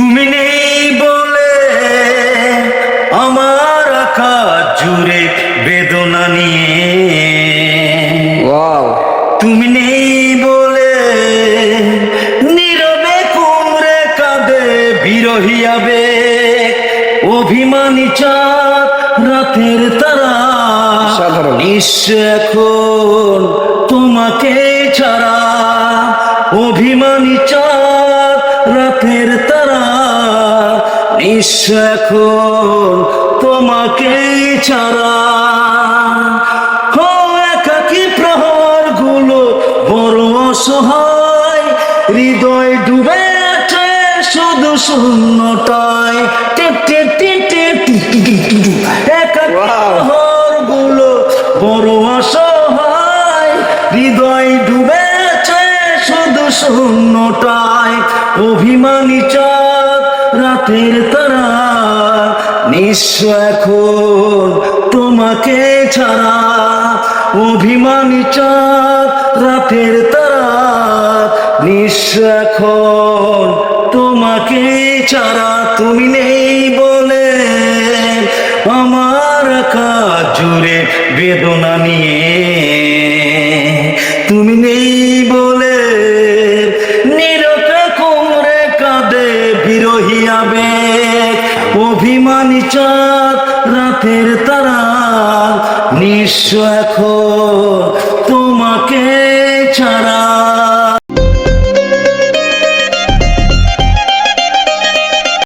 তুমি নেই বলে আমার আকাশ জুড়ে বেদনা নিয়ে। তুমি নেই বলে নীরবে কুমড়ে কাঁদে বিরহিয়াবে অভিমানী চাঁদ রাতের তারা। নিঃস্ব এখন তোমাকে ছাড়া। অভিমানী চাঁদ রাতের তারা। বিশ্ব এখন তোমাকে ছাড়া হো একাকি প্রহরগুলো বড় অসহায়। হৃদয় ডুবে আছে শুধু শূন্যতায় প্রহরগুলো বড় অসহায়। হৃদয় ডুবে আছে শুধু শূন্যতায় অভিমানী চায় রাতের তারা নিঃস্ব এখন তোমাকে ছাড়া। অভিমানী চাঁদ রাতের তারা নিঃস্ব এখন তোমাকে ছাড়া। তুমি নেই বলে আমার কাজ জুড়ে বেদনা নিয়ে অভিমানী চাঁদ রাতের তারা নিঃস্ব এখন তোমাকে ছাড়া।